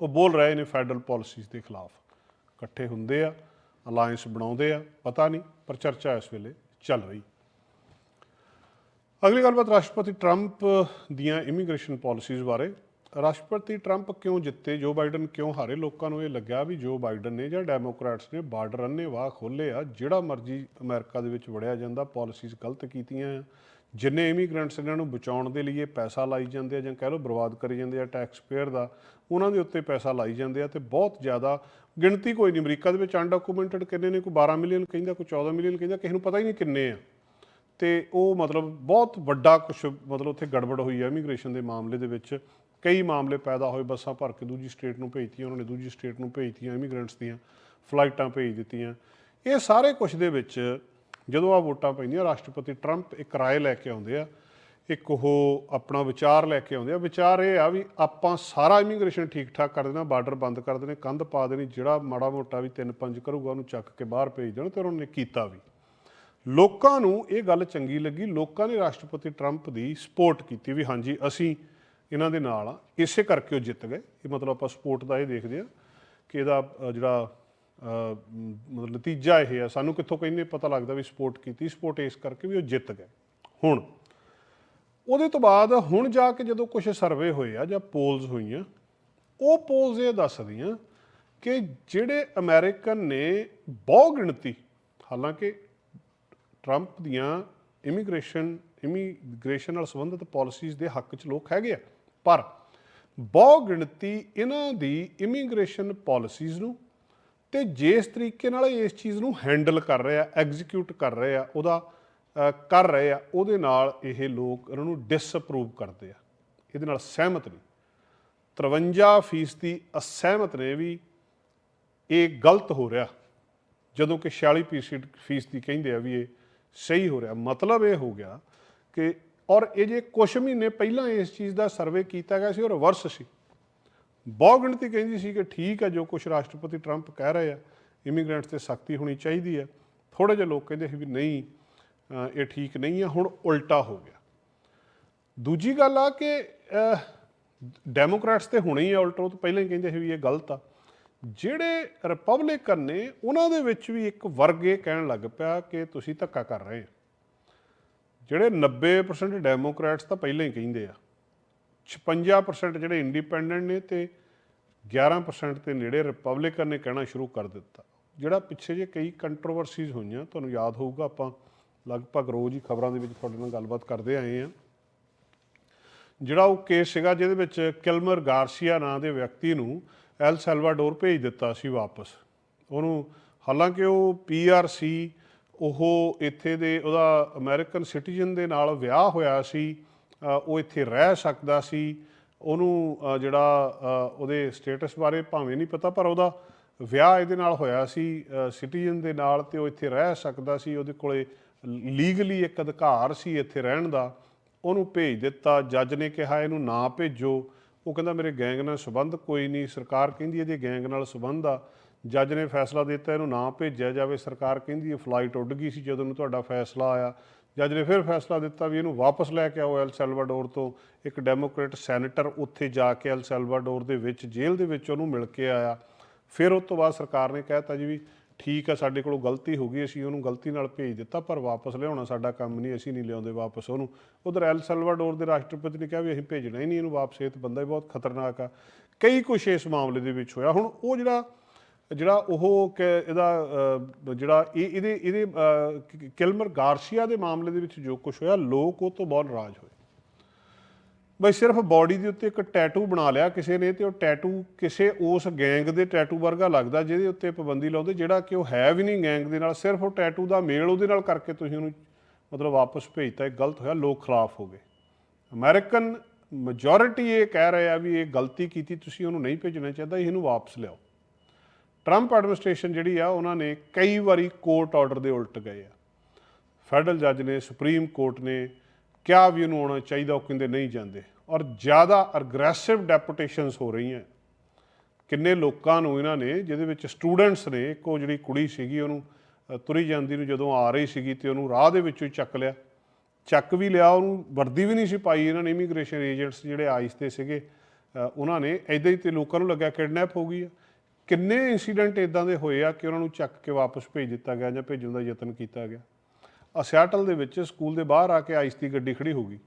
Speaker 1: ਉਹ ਬੋਲ ਰਹੇ ਨੇ ਫੈਡਰਲ ਪਾਲਿਸੀਜ਼ ਦੇ ਖਿਲਾਫ। ਇਕੱਠੇ ਹੁੰਦੇ ਆ ਅਲਾਈਅੰਸ ਬਣਾਉਂਦੇ ਆ, ਪਤਾ ਨਹੀਂ, ਪਰ ਚਰਚਾ ਇਸ ਵੇਲੇ ਚੱਲ ਰਹੀ। ਅਗਲੀ ਗੱਲਬਾਤ, ਰਾਸ਼ਟਰਪਤੀ ਟਰੰਪ ਦੀਆਂ ਇਮੀਗ੍ਰੇਸ਼ਨ ਪਾਲਿਸੀਜ਼ ਬਾਰੇ। ਰਾਸ਼ਟਰਪਤੀ ਟਰੰਪ ਕਿਉਂ ਜਿੱਤੇ? ਜੋ ਬਾਈਡਨ ਕਿਉਂ ਹਾਰੇ? ਲੋਕਾਂ ਨੂੰ ਇਹ ਲੱਗਿਆ ਵੀ ਜੋ ਬਾਈਡਨ ਨੇ ਜਾਂ ਡੈਮੋਕ੍ਰੈਟਸ ਨੇ ਬਾਰਡਰ ਅੰਨੇ ਵਾਹ ਖੋਲੇ ਆ, ਜਿਹੜਾ ਮਰਜ਼ੀ ਅਮਰੀਕਾ ਦੇ ਵਿੱਚ ਵੜਿਆ ਜਾਂਦਾ ਪਾਲਿਸੀਜ਼ ਗਲਤ ਕੀਤੀਆਂ ਆ। ਜਿੰਨੇ ਇਮੀਗ੍ਰੈਂਟਸ ਇਹਨਾਂ ਨੂੰ ਬਚਾਉਣ ਦੇ ਲਈ ਇਹ ਪੈਸਾ ਲਾਈ ਜਾਂਦੇ ਆ ਜਾਂ ਕਹਿ ਲਓ ਬਰਬਾਦ ਕਰੀ ਜਾਂਦੇ ਆ ਟੈਕਸ ਪੇਅਰ ਦਾ, ਉਹਨਾਂ ਦੇ ਉੱਤੇ ਪੈਸਾ ਲਾਈ ਜਾਂਦੇ ਆ ਤੇ ਬਹੁਤ ਜ਼ਿਆਦਾ ਗਿਣਤੀ ਕੋਈ ਨਹੀਂ। ਅਮਰੀਕਾ ਦੇ ਵਿੱਚ ਅਨਡਾਕੂਮੈਂਟਡ ਕਿੰਨੇ ਨੇ? ਕੋਈ 12 ਮਿਲੀਅਨ ਕਹਿੰਦਾ, ਕੋਈ 14 ਮਿਲੀਅਨ ਕਹਿੰਦਾ, ਕਿਸੇ ਨੂੰ ਪਤਾ ਹੀ ਨਹੀਂ ਕਿੰਨੇ ਆ। ਤੇ ਉਹ ਮਤਲਬ ਬਹੁਤ ਵੱਡਾ ਕੁਝ ਮਤਲਬ ਉੱਥੇ ਗੜਬੜ ਹੋਈ ਹੈ ਇਮੀਗ੍ਰੇਸ਼ਨ ਦੇ ਮਾਮਲੇ ਦੇ ਵਿੱਚ। ਕਈ ਮਾਮਲੇ ਪੈਦਾ ਹੋਏ, ਬੱਸਾਂ ਭਰ ਕੇ ਦੂਜੀ ਸਟੇਟ ਨੂੰ ਭੇਜਤੀਆਂ, ਉਹਨਾਂ ਨੇ ਦੂਜੀ ਸਟੇਟ ਨੂੰ ਭੇਜਤੀਆਂ ਇਮੀਗ੍ਰੈਂਟਸ ਦੀਆਂ ਫਲਾਈਟਾਂ ਭੇਜ ਦਿੱਤੀਆਂ। ਇਹ ਸਾਰੇ ਕੁਝ ਦੇ ਵਿੱਚ ਜਦੋਂ ਆ ਵੋਟਾਂ ਪੈਂਦੀਆਂ, ਰਾਸ਼ਟਰਪਤੀ ਟਰੰਪ ਇੱਕ ਰਾਏ ਲੈ ਕੇ ਆਉਂਦੇ ਆ, ਇੱਕ ਉਹ ਆਪਣਾ ਵਿਚਾਰ ਲੈ ਕੇ ਆਉਂਦੇ ਆ। ਵਿਚਾਰ ਇਹ ਆ ਵੀ ਆਪਾਂ ਸਾਰਾ ਇਮੀਗ੍ਰੇਸ਼ਨ ਠੀਕ ਠਾਕ ਕਰ ਦੇਣਾ, ਬਾਰਡਰ ਬੰਦ ਕਰ ਦੇਣੇ, ਕੰਧ ਪਾ ਦੇਣੀ, ਜਿਹੜਾ ਮਾੜਾ ਮੋਟਾ ਵੀ ਤਿੰਨ ਪੰਜ ਕਰੂਗਾ, ਉਹਨੂੰ ਚੱਕ ਕੇ ਬਾਹਰ ਭੇਜ ਦੇਣਾ ਤੇ ਉਹਨਾਂ ਨੇ ਕੀਤਾ ਵੀ। ਲੋਕਾਂ ਨੂੰ ਇਹ ਗੱਲ ਚੰਗੀ ਲੱਗੀ, ਲੋਕਾਂ ਨੇ ਰਾਸ਼ਟਰਪਤੀ ਟਰੰਪ ਦੀ ਸਪੋਰਟ ਕੀਤੀ ਵੀ ਹਾਂਜੀ, ਅਸੀਂ ਇਹਨਾਂ ਦੇ ਨਾਲ ਆ। ਇਸੇ ਕਰਕੇ ਉਹ ਜਿੱਤ ਗਏ। ਇਹ ਮਤਲਬ ਆਪਾਂ ਸਪੋਰਟ ਦਾ ਇਹ ਦੇਖਦੇ ਆ ਕਿ ਇਹਦਾ ਜਿਹੜਾ ਮਤਲਬ ਨਤੀਜਾ ਇਹ ਆ। ਸਾਨੂੰ ਕਿੱਥੋਂ ਕਹਿੰਦੇ ਪਤਾ ਲੱਗਦਾ ਵੀ ਸਪੋਰਟ ਕੀਤੀ। ਸਪੋਰਟ ਇਸ ਕਰਕੇ ਵੀ ਉਹ ਜਿੱਤ ਗਏ। ਹੁਣ, ਉਹਦੇ ਤੋਂ ਬਾਅਦ ਹੁਣ ਜਾ ਕੇ ਜਦੋਂ ਕੁਝ ਸਰਵੇ ਹੋਏ ਆ ਜਾਂ ਪੋਲਸ ਹੋਈਆਂ, ਉਹ ਪੋਲਸ ਇਹ ਦੱਸਦੀਆਂ ਕਿ ਜਿਹੜੇ ਅਮਰੀਕਨ ਨੇ ਬਹੁ ਗਿਣਤੀ, ਹਾਲਾਂਕਿ ਟਰੰਪ ਦੀਆਂ ਇਮੀਗ੍ਰੇਸ਼ਨ ਇਮੀਗ੍ਰੇਸ਼ਨ ਨਾਲ ਸੰਬੰਧਿਤ ਪਾਲਿਸੀਜ਼ ਦੇ ਹੱਕ 'ਚ ਲੋਕ ਹੈਗੇ ਆ। ਪਰ ਬਹੁ ਗਿਣਤੀ ਇਹਨਾਂ ਦੀ ਇਮੀਗ੍ਰੇਸ਼ਨ ਪਾਲਿਸੀਜ਼ ਨੂੰ ਤੇ ਜਿਸ ਤਰੀਕੇ ਨਾਲ ਇਸ ਚੀਜ਼ ਨੂੰ ਹੈਂਡਲ ਕਰ ਰਹੇ ਆ ਐਗਜ਼ੀਕਿਊਟ ਕਰ ਰਹੇ ਆ, ਉਹਦਾ ਕਰ ਰਹੇ ਆ, ਉਹਦੇ ਨਾਲ ਇਹ ਲੋਕ ਇਹਨਾਂ ਨੂੰ ਡਿਸਅਪਰੂਵ ਕਰਦੇ ਆ। ਇਹਦੇ ਨਾਲ ਸਹਿਮਤ ਨਹੀਂ। 53% ਫੀਸਦੀ ਅਸਹਿਮਤ ਨੇ ਵੀ ਇਹ ਗਲਤ ਹੋ ਰਿਹਾ। ਜਦੋਂ ਕਿ 46% ਫੀਸਦੀ ਕਹਿੰਦੇ ਆ ਵੀ ਇਹ ਸਹੀ ਹੋ ਰਿਹਾ। ਮਤਲਬ ਇਹ ਹੋ ਗਿਆ ਕਿ ਔਰ ਇਹ ਜੇ ਕੁਝ ਮਹੀਨੇ ਪਹਿਲਾਂ ਇਸ ਚੀਜ਼ ਦਾ ਸਰਵੇ ਕੀਤਾ ਗਿਆ ਸੀ ਉਹ ਰਿਵਰਸ ਸੀ। ਬਹੁ ਗਿਣਤੀ ਕਹਿੰਦੀ ਸੀ ਕਿ ਠੀਕ ਹੈ ਜੋ ਕੁਝ ਰਾਸ਼ਟਰਪਤੀ ਟਰੰਪ ਕਹਿ ਰਹੇ ਆ ਇਮੀਗ੍ਰੈਂਟਸ ਤੇ ਸਖਤੀ ਹੋਣੀ ਚਾਹੀਦੀ ਹੈ। ਥੋੜੇ ਜਿਹੇ ਲੋਕ ਕਹਿੰਦੇ ਸੀ ਵੀ ਨਹੀਂ ਇਹ ਠੀਕ ਨਹੀਂ ਹੈ, ਹੁਣ ਉਲਟਾ ਹੋ ਗਿਆ। ਦੂਜੀ ਗੱਲ ਆ ਕਿ ਡੈਮੋਕ੍ਰੈਟਸ ਤੇ ਹੁਣੇ ਹੀ ਆ ਉਲਟਾ, ਉਹ ਤਾਂ ਪਹਿਲਾਂ ਹੀ ਕਹਿੰਦੇ ਸੀ ਵੀ ਇਹ ਗਲਤ ਆ। ਜਿਹੜੇ ਰਿਪਬਲਿਕਨ ਨੇ, ਉਹਨਾਂ ਦੇ ਵਿੱਚ ਵੀ ਇੱਕ ਵਰਗ ਇਹ ਕਹਿਣ ਲੱਗ ਪਿਆ ਕਿ ਤੁਸੀਂ ਧੱਕਾ ਕਰ ਰਹੇ ਹੋ। ਜਿਹੜੇ 90% ਡੈਮੋਕ੍ਰੈਟਸ ਤਾਂ ਪਹਿਲਾਂ ਹੀ ਕਹਿੰਦੇ ਆ। 56% ਜਿਹੜੇ ਇੰਡੀਪੈਂਡੈਂਟ ਨੇ ਤੇ 11% ਤੇ ਨੇੜੇ ਰਿਪਬਲਿਕਨ ਨੇ ਕਹਿਣਾ ਸ਼ੁਰੂ ਕਰ ਦਿੱਤਾ। ਜਿਹੜਾ ਪਿੱਛੇ ਜੇ ਕਈ ਕੰਟਰੋਵਰਸੀਜ਼ ਹੋਈਆਂ, ਤੁਹਾਨੂੰ ਯਾਦ ਹੋਊਗਾ, ਆਪਾਂ ਲਗਭਗ ਰੋਜ਼ ਹੀ ਖਬਰਾਂ ਦੇ ਵਿੱਚ ਤੁਹਾਡੇ ਨਾਲ ਗੱਲਬਾਤ ਕਰਦੇ ਆਏ ਆ ਜਿਹੜਾ ਉਹ ਕੇਸ ਸੀਗਾ, ਜਿਹਦੇ ਵਿੱਚ ਕਿਲਮਰ ਗਾਰਸੀਆ ਨਾਂ ਦੇ ਵਿਅਕਤੀ ਨੂੰ ਐਲ ਸੈਲਵਾਡੋਰ ਭੇਜ ਦਿੱਤਾ ਸੀ ਵਾਪਸ। ਉਹਨੂੰ ਹਾਲਾਂਕਿ ਉਹ ਪੀਆਰ ਸੀ ਉਹ ਇੱਥੇ ਦੇ ਉਹਦਾ ਅਮਰੀਕਨ ਸਿਟੀਜ਼ਨ ਦੇ ਨਾਲ ਵਿਆਹ ਹੋਇਆ ਸੀ ਉਹ ਇੱਥੇ ਰਹਿ ਸਕਦਾ ਸੀ। ਉਹਨੂੰ ਜਿਹੜਾ ਉਹਦੇ ਸਟੇਟਸ ਬਾਰੇ ਭਾਵੇਂ ਨਹੀਂ ਪਤਾ, ਪਰ ਉਹਦਾ ਵਿਆਹ ਇਹਦੇ ਨਾਲ ਹੋਇਆ ਸੀ ਸਿਟੀਜ਼ਨ ਦੇ ਨਾਲ ਤੇ ਉਹ ਇੱਥੇ ਰਹਿ ਸਕਦਾ ਸੀ। ਉਹਦੇ ਕੋਲੇ ਲੀਗਲੀ ਇੱਕ ਅਧਿਕਾਰ ਸੀ ਇੱਥੇ ਰਹਿਣ ਦਾ। ਉਹਨੂੰ ਭੇਜ ਦਿੱਤਾ, ਜੱਜ ਨੇ ਕਿਹਾ ਇਹਨੂੰ ਨਾ ਭੇਜੋ। ਉਹ ਕਹਿੰਦਾ, ਮੇਰੇ ਗੈਂਗ ਨਾਲ ਸੰਬੰਧ ਕੋਈ ਨਹੀਂ, ਸਰਕਾਰ ਕਹਿੰਦੀ ਇਹਦੇ ਗੈਂਗ ਨਾਲ ਸੰਬੰਧ ਆ। ਜੱਜ ਨੇ ਫੈਸਲਾ ਦਿੱਤਾ, ਇਹਨੂੰ ਨਾ ਭੇਜਿਆ ਜਾਵੇ। ਸਰਕਾਰ ਕਹਿੰਦੀ ਇਹ ਫਲਾਈਟ ਉੱਡ ਗਈ ਸੀ ਜਦੋਂ ਨੂੰ ਤੁਹਾਡਾ ਫੈਸਲਾ ਆਇਆ। ਜੱਜ ਨੇ ਫਿਰ ਫੈਸਲਾ ਦਿੱਤਾ ਵੀ ਇਹਨੂੰ ਵਾਪਸ ਲੈ ਕੇ ਆਓ ਐਲ ਸੈਲਵਾਡੋਰ ਤੋਂ। ਇੱਕ ਡੈਮੋਕ੍ਰੇਟ ਸੈਨੇਟਰ ਉੱਥੇ ਜਾ ਕੇ ਐਲ ਸੈਲਵਾਡੋਰ ਦੇ ਵਿੱਚ, ਜੇਲ੍ਹ ਦੇ ਵਿੱਚ ਉਹਨੂੰ ਮਿਲ ਕੇ ਆਇਆ। ਫਿਰ ਉਸ ਤੋਂ ਬਾਅਦ ਸਰਕਾਰ ਨੇ ਕਹਿਤਾ ਜੀ ਵੀ ਠੀਕ ਆ, ਸਾਡੇ ਕੋਲੋਂ ਗਲਤੀ ਹੋ ਗਈ, ਅਸੀਂ ਉਹਨੂੰ ਗਲਤੀ ਨਾਲ ਭੇਜ ਦਿੱਤਾ, ਪਰ ਵਾਪਸ ਲਿਆਉਣਾ ਸਾਡਾ ਕੰਮ ਨਹੀਂ, ਅਸੀਂ ਨਹੀਂ ਲਿਆਉਂਦੇ ਵਾਪਸ ਉਹਨੂੰ। ਉਧਰ ਐਲ ਸਲਵਾਡੋਰ ਦੇ ਰਾਸ਼ਟਰਪਤੀ ਨੇ ਕਿਹਾ ਵੀ ਅਸੀਂ ਭੇਜਣਾ ਹੀ ਨਹੀਂ ਇਹਨੂੰ ਵਾਪਸ, ਇਹ ਤਾਂ ਬੰਦਾ ਹੀ ਬਹੁਤ ਖਤਰਨਾਕ ਆ। ਕਈ ਕੁਛ ਇਸ ਮਾਮਲੇ ਦੇ ਵਿੱਚ ਹੋਇਆ। ਹੁਣ ਉਹ ਜਿਹੜਾ ਜਿਹੜਾ ਉਹ ਕਿ ਇਹਦਾ ਜਿਹੜਾ ਇਹ, ਇਹਦੇ ਇਹਦੇ ਕਿਲਮਰ ਗਾਰਸੀਆ ਦੇ ਮਾਮਲੇ ਦੇ ਵਿੱਚ ਜੋ ਕੁਝ ਹੋਇਆ, ਲੋਕ ਉਹ ਤੋਂ ਬਹੁਤ ਨਾਰਾਜ਼ ਹੋਏ। ਬਈ ਸਿਰਫ ਬਾਡੀ ਦੇ ਉੱਤੇ ਇੱਕ ਟੈਟੂ ਬਣਾ ਲਿਆ ਕਿਸੇ ਨੇ ਤੇ ਉਹ ਟੈਟੂ ਕਿਸੇ ਉਸ ਗੈਂਗ ਦੇ ਟੈਟੂ ਵਰਗਾ ਲੱਗਦਾ ਜਿਹਦੇ ਉੱਤੇ ਪਾਬੰਦੀ ਲਾਉਂਦੇ, ਜਿਹੜਾ ਕਿ ਉਹ ਹੈ ਵੀ ਨਹੀਂ ਗੈਂਗ ਦੇ ਨਾਲ, ਸਿਰਫ ਉਹ ਟੈਟੂ ਦਾ ਮੇਲ ਉਹਦੇ ਨਾਲ ਕਰਕੇ ਤੁਸੀਂ ਉਹਨੂੰ ਮਤਲਬ ਵਾਪਸ ਭੇਜਤਾ, ਇਹ ਗਲਤ ਹੋਇਆ, ਲੋਕ ਖਿਲਾਫ ਹੋ ਗਏ। ਅਮਰੀਕਨ ਮੈਜੋਰਿਟੀ ਇਹ ਕਹਿ ਰਹੇ ਆ ਵੀ ਇਹ ਗਲਤੀ ਕੀਤੀ, ਤੁਸੀਂ ਉਹਨੂੰ ਨਹੀਂ ਭੇਜਣਾ ਚਾਹੀਦਾ, ਇਹਨੂੰ ਵਾਪਸ ਲਿਆਓ। ਟਰੰਪ ਐਡਮਿਨਿਸਟ੍ਰੇਸ਼ਨ ਜਿਹੜੀ ਆ, ਉਹਨਾਂ ਨੇ ਕਈ ਵਾਰੀ ਕੋਰਟ ਆਰਡਰ ਦੇ ਉਲਟ ਗਏ ਆ। ਫੈਡਰਲ ਜੱਜ ਨੇ ਸੁਪਰੀਮ ਕੋਰਟ ਨੇ ਕਿਹਾ ਵੀ ਉਹਨੂੰ ਆਉਣਾ ਚਾਹੀਦਾ, ਉਹ ਕਹਿੰਦੇ ਨਹੀਂ ਜਾਂਦੇ। ਔਰ ਜ਼ਿਆਦਾ ਅਗਰੈਸਿਵ ਡੈਪੂਟੇਸ਼ਨਸ ਹੋ ਰਹੀਆਂ। ਕਿੰਨੇ ਲੋਕਾਂ ਨੂੰ ਇਹਨਾਂ ਨੇ, ਜਿਹਦੇ ਵਿੱਚ ਸਟੂਡੈਂਟਸ ਨੇ, ਇੱਕ ਉਹ ਜਿਹੜੀ ਕੁੜੀ ਸੀਗੀ, ਉਹਨੂੰ ਤੁਰੀ ਜਾਂਦੀ ਨੂੰ ਜਦੋਂ ਆ ਰਹੀ ਸੀਗੀ ਤੇ ਉਹਨੂੰ ਰਾਹ ਦੇ ਵਿੱਚੋਂ ਹੀ ਚੱਕ ਲਿਆ। ਚੱਕ ਵੀ ਲਿਆ, ਉਹਨੂੰ ਵਰਦੀ ਵੀ ਨਹੀਂ ਸੀ ਪਾਈ ਇਹਨਾਂ ਨੇ ਇਮੀਗ੍ਰੇਸ਼ਨ ਏਜੰਟਸ ਜਿਹੜੇ ਆਈਸ ਤੇ ਸੀਗੇ ਉਹਨਾਂ ਨੇ ਐਦਾਂ ਹੀ ਤੇ ਲੋਕਾਂ ਨੂੰ ਲੱਗਿਆ, ਕਿਡਨੈਪ ਹੋ ਗਈ ਆ। ਕਿੰਨੇ ਇਨਸੀਡੈਂਟ ਇਦਾਂ ਦੇ ਹੋਏ ਆ ਕਿ ਉਹਨਾਂ ਨੂੰ ਚੱਕ ਕੇ ਵਾਪਸ ਭੇਜ ਦਿੱਤਾ ਗਿਆ ਜਾਂ ਭੇਜਣ ਦਾ ਯਤਨ ਕੀਤਾ ਗਿਆ? ਆ ਸਿਆਟਲ ਦੇ ਵਿੱਚ ਸਕੂਲ ਦੇ ਬਾਹਰ ਆ ਕੇ ਆਈਸ ਦੀ ਗੱਡੀ ਖੜੀ ਹੋ ਗਈ।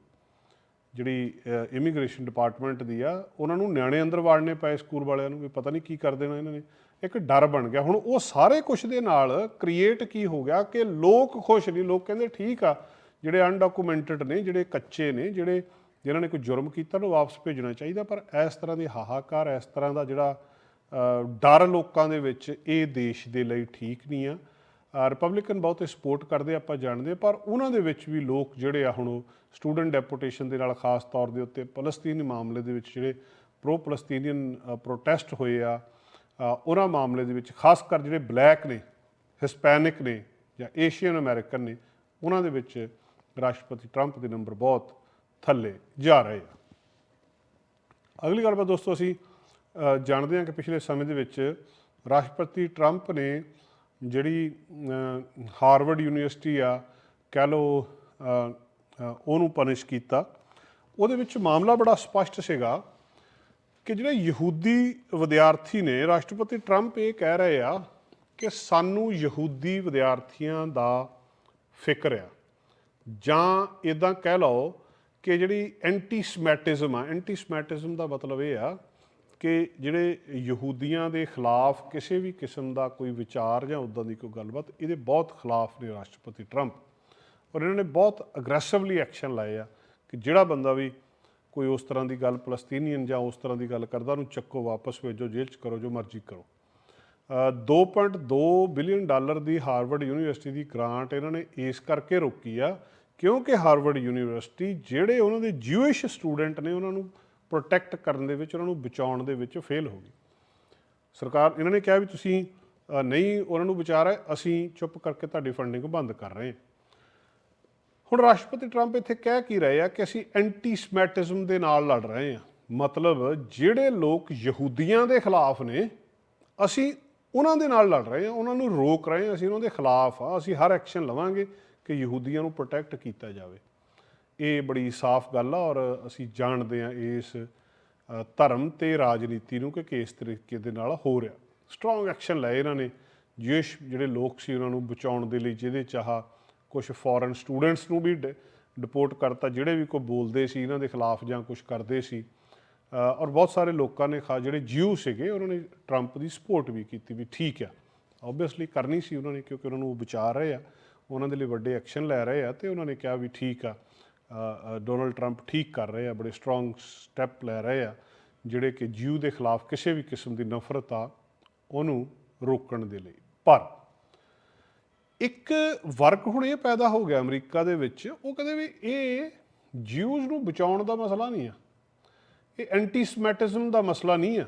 Speaker 1: ਜਿਹੜੀ ਇਮੀਗ੍ਰੇਸ਼ਨ ਡਿਪਾਰਟਮੈਂਟ ਦੀ ਆ, ਉਹਨਾਂ ਨੂੰ ਨਿਆਣੇ ਅੰਦਰ ਵਾੜਨੇ ਪਏ ਸਕੂਲ ਵਾਲਿਆਂ ਨੂੰ ਵੀ ਪਤਾ ਨਹੀਂ ਕੀ ਕਰ ਦੇਣਾ ਇਹਨਾਂ ਨੇ। ਇੱਕ ਡਰ ਬਣ ਗਿਆ। ਹੁਣ ਉਹ ਸਾਰੇ ਕੁਝ ਦੇ ਨਾਲ ਕ੍ਰੀਏਟ ਕੀ ਹੋ ਗਿਆ ਕਿ ਲੋਕ ਖੁਸ਼ ਨਹੀਂ, ਲੋਕ ਕਹਿੰਦੇ ਠੀਕ ਆ, ਜਿਹੜੇ ਅਨਡਾਕੂਮੈਂਟਡ ਨੇ, ਜਿਹੜੇ ਕੱਚੇ ਨੇ, ਜਿਹੜੇ, ਜਿਨ੍ਹਾਂ ਨੇ ਕੋਈ ਜੁਰਮ ਕੀਤਾ, ਉਹਨੂੰ ਵਾਪਸ ਭੇਜਣਾ ਚਾਹੀਦਾ। ਪਰ ਇਸ ਤਰ੍ਹਾਂ ਦੇ ਹਾਹਾਕਾਰ, ਇਸ ਤਰ੍ਹਾਂ ਦਾ ਜਿਹੜਾ ਡਰ ਲੋਕਾਂ ਦੇ ਵਿੱਚ ਇਹ ਦੇਸ਼ ਦੇ ਲਈ ਠੀਕ ਨਹੀਂ ਆ। ਰਿਪਬਲਿਕਨ ਬਹੁਤੇ ਸਪੋਰਟ ਕਰਦੇ ਆਪਾਂ ਜਾਣਦੇ ਹਾਂ, ਪਰ ਉਹਨਾਂ ਦੇ ਵਿੱਚ ਵੀ ਲੋਕ ਜਿਹੜੇ ਆ ਹੁਣ ਉਹ ਸਟੂਡੈਂਟ ਡੈਪੂਟੇਸ਼ਨ ਦੇ ਨਾਲ ਖਾਸ ਤੌਰ ਦੇ ਉੱਤੇ ਫਲਸਤੀਨੀ ਮਾਮਲੇ ਦੇ ਵਿੱਚ ਜਿਹੜੇ ਪ੍ਰੋ ਫਲਸਤੀਨੀਅਨ ਪ੍ਰੋਟੈਸਟ ਹੋਏ ਆ ਉਹਨਾਂ ਮਾਮਲੇ ਦੇ ਵਿੱਚ ਖਾਸ ਕਰ ਜਿਹੜੇ ਬਲੈਕ ਨੇ ਹਿਸਪੈਨਿਕ ਨੇ ਜਾਂ ਏਸ਼ੀਅਨ ਅਮਰੀਕਨ ਨੇ ਉਹਨਾਂ ਦੇ ਵਿੱਚ ਰਾਸ਼ਟਰਪਤੀ ਟਰੰਪ ਦੇ ਨੰਬਰ ਬਹੁਤ ਥੱਲੇ ਜਾ ਰਹੇ ਆ। ਅਗਲੀ ਗੱਲ ਬਾ ਦੋਸਤੋ ਅਸੀਂ ਜਾਣਦੇ ਹਾਂ ਕਿ ਪਿਛਲੇ ਸਮੇਂ ਦੇ ਵਿੱਚ ਰਾਸ਼ਟਰਪਤੀ ਟਰੰਪ ਨੇ ਜਿਹੜੀ ਹਾਰਵਰਡ ਯੂਨੀਵਰਸਿਟੀ ਆ, ਕਹਿ ਲਓ ਉਹਨੂੰ ਪਨਿਸ਼ ਕੀਤਾ। ਉਹਦੇ ਵਿੱਚ ਮਾਮਲਾ ਬੜਾ ਸਪਸ਼ਟ ਸੀਗਾ ਕਿ ਜਿਹੜੇ ਯਹੂਦੀ ਵਿਦਿਆਰਥੀ ਨੇ, ਰਾਸ਼ਟਰਪਤੀ ਟਰੰਪ ਇਹ ਕਹਿ ਰਹੇ ਆ ਕਿ ਸਾਨੂੰ ਯਹੂਦੀ ਵਿਦਿਆਰਥੀਆਂ ਦਾ ਫਿਕਰ ਆ। ਜਾਂ ਇਦਾਂ ਕਹਿ ਲਓ ਕਿ ਜਿਹੜੀ ਐਂਟੀ ਸਮੈਟਿਜ਼ਮ ਆ ਐਂਟੀ ਸਮੈਟਿਜ਼ਮ ਦਾ ਮਤਲਬ ਇਹ ਆ ਕਿ ਜਿਹੜੇ ਯਹੂਦੀਆਂ ਦੇ ਖਿਲਾਫ ਕਿਸੇ ਵੀ ਕਿਸਮ ਦਾ ਕੋਈ ਵਿਚਾਰ ਜਾਂ ਉਦਾਂ ਦੀ ਕੋਈ ਗੱਲਬਾਤ ਇਹਦੇ ਬਹੁਤ ਖਿਲਾਫ ਨੇ ਰਾਸ਼ਟਰਪਤੀ ਟਰੰਪ। ਔਰ ਇਹਨਾਂ ਨੇ ਬਹੁਤ ਅਗਰੈਸਿਵਲੀ ਐਕਸ਼ਨ ਲਾਏ ਆ ਕਿ ਜਿਹੜਾ ਬੰਦਾ ਵੀ ਕੋਈ ਉਸ ਤਰ੍ਹਾਂ ਦੀ ਗੱਲ ਪਲਸਤੀਨੀਅਨ ਜਾਂ ਉਸ ਤਰ੍ਹਾਂ ਦੀ ਗੱਲ ਕਰਦਾ ਉਹਨੂੰ ਚੱਕੋ ਵਾਪਸ ਭੇਜੋ ਜੇਲ੍ਹ 'ਚ ਕਰੋ ਜੋ ਮਰਜ਼ੀ ਕਰੋ। ਅ, 2.2 ਬਿਲੀਅਨ ਡਾਲਰ ਦੀ ਹਾਰਵਰਡ ਯੂਨੀਵਰਸਿਟੀ ਦੀ ਗ੍ਰਾਂਟ ਇਹਨਾਂ ਨੇ ਇਸ ਕਰਕੇ ਰੋਕੀ ਆ ਕਿਉਂਕਿ ਹਾਰਵਰਡ ਯੂਨੀਵਰਸਿਟੀ ਜਿਹੜੇ ਉਹਨਾਂ ਦੇ ਜਿਊਇਸ਼ ਸਟੂਡੈਂਟ ਨੇ ਉਹਨਾਂ ਨੂੰ ਪ੍ਰੋਟੈਕਟ ਕਰਨ ਦੇ ਵਿੱਚ, ਉਹਨਾਂ ਨੂੰ ਬਚਾਉਣ ਦੇ ਵਿੱਚ ਫੇਲ ਹੋ ਗਈ। ਸਰਕਾਰ, ਇਹਨਾਂ ਨੇ ਕਿਹਾ ਵੀ ਤੁਸੀਂ ਨਹੀਂ, ਉਹਨਾਂ ਨੂੰ ਬਚਾ ਰਹੇ, ਅਸੀਂ ਚੁੱਪ ਕਰਕੇ ਤੁਹਾਡੀ ਫੰਡਿੰਗ ਬੰਦ ਕਰ ਰਹੇ ਹਾਂ। ਹੁਣ ਰਾਸ਼ਟਰਪਤੀ ਟਰੰਪ ਇੱਥੇ ਕਹਿ ਕੀ ਰਹੇ ਆ ਕਿ ਅਸੀਂ ਐਂਟੀ ਸਮੈਟਿਜ਼ਮ ਦੇ ਨਾਲ ਲੜ ਰਹੇ ਹਾਂ। ਮਤਲਬ, ਜਿਹੜੇ ਲੋਕ ਯਹੂਦੀਆਂ ਦੇ ਖਿਲਾਫ ਨੇ, ਅਸੀਂ ਉਹਨਾਂ ਦੇ ਨਾਲ ਲੜ ਰਹੇ ਹਾਂ, ਉਹਨਾਂ ਨੂੰ ਰੋਕ ਰਹੇ ਹਾਂ, ਅਸੀਂ ਉਹਨਾਂ ਦੇ ਖਿਲਾਫ ਆ ਅਸੀਂ ਹਰ ਐਕਸ਼ਨ ਲਵਾਂਗੇ ਕਿ ਯਹੂਦੀਆਂ ਨੂੰ ਪ੍ਰੋਟੈਕਟ ਕੀਤਾ ਜਾਵੇ। ਇਹ ਬੜੀ ਸਾਫ਼ ਗੱਲ ਆ ਔਰ ਅਸੀਂ ਜਾਣਦੇ ਹਾਂ ਇਸ ਧਰਮ ਤੇ ਰਾਜਨੀਤੀ ਨੂੰ ਕਿ ਕਿਸ ਤਰੀਕੇ ਦੇ ਨਾਲ ਹੋ ਰਿਹਾ। ਸਟਰੋਂਗ ਐਕਸ਼ਨ ਲਏ ਇਹਨਾਂ ਨੇ। ਜਿਸ਼ ਜਿਹੜੇ ਲੋਕ ਸੀ ਉਹਨਾਂ ਨੂੰ ਬਚਾਉਣ ਦੇ ਲਈ ਜਿਹਦੇ ਚਾਹ ਕੁਝ ਫੋਰਨ ਸਟੂਡੈਂਟਸ ਨੂੰ ਵੀ ਡਿਪੋਰਟ ਕਰਤਾ, ਜਿਹੜੇ ਵੀ ਕੋਈ ਬੋਲਦੇ ਸੀ ਇਹਨਾਂ ਦੇ ਖਿਲਾਫ ਜਾਂ ਕੁਝ ਕਰਦੇ ਸੀ। ਔਰ ਬਹੁਤ ਸਾਰੇ ਲੋਕਾਂ ਨੇ ਖਾ, ਜਿਹੜੇ ਜਿਊ ਸੀਗੇ ਉਹਨਾਂ ਨੇ ਟਰੰਪ ਦੀ ਸਪੋਰਟ ਵੀ ਕੀਤੀ ਵੀ ਠੀਕ ਆ। ਆਬਵੀਅਸਲੀ ਕਰਨੀ ਸੀ ਉਹਨਾਂ ਨੇ ਕਿਉਂਕਿ ਉਹਨਾਂ ਨੂੰ ਉਹ ਬਚਾ ਰਹੇ ਆ। ਉਹਨਾਂ ਦੇ ਲਈ ਵੱਡੇ ਐਕਸ਼ਨ ਲੈ ਰਹੇ ਆ ਤੇ ਉਹਨਾਂ ਨੇ ਕਿਹਾ ਵੀ ਠੀਕ ਆ। ਡੋਨਲਡ ਟਰੰਪ ਠੀਕ ਕਰ ਰਹੇ ਆ, ਬੜੇ ਸਟਰੋਂਗ ਸਟੈਪ ਲੈ ਰਹੇ ਆ, ਜਿਹੜੇ ਕਿ ਜਿਊ ਦੇ ਖਿਲਾਫ ਕਿਸੇ ਵੀ ਕਿਸਮ ਦੀ ਨਫ਼ਰਤ ਆ, ਉਹਨੂੰ ਰੋਕਣ ਦੇ ਲਈ। ਪਰ ਇੱਕ ਵਰਕ ਹੁਣ ਇਹ ਪੈਦਾ ਹੋ ਗਿਆ ਅਮਰੀਕਾ ਦੇ ਵਿੱਚ, ਉਹ ਕਹਿੰਦੇ ਵੀ ਇਹ ਜਿਊਜ਼ ਨੂੰ ਬਚਾਉਣ ਦਾ ਮਸਲਾ ਨਹੀਂ ਆ। ਇਹ ਐਂਟੀ ਸਮੈਟਿਜ਼ਮ ਦਾ ਮਸਲਾ ਨਹੀਂ ਆ।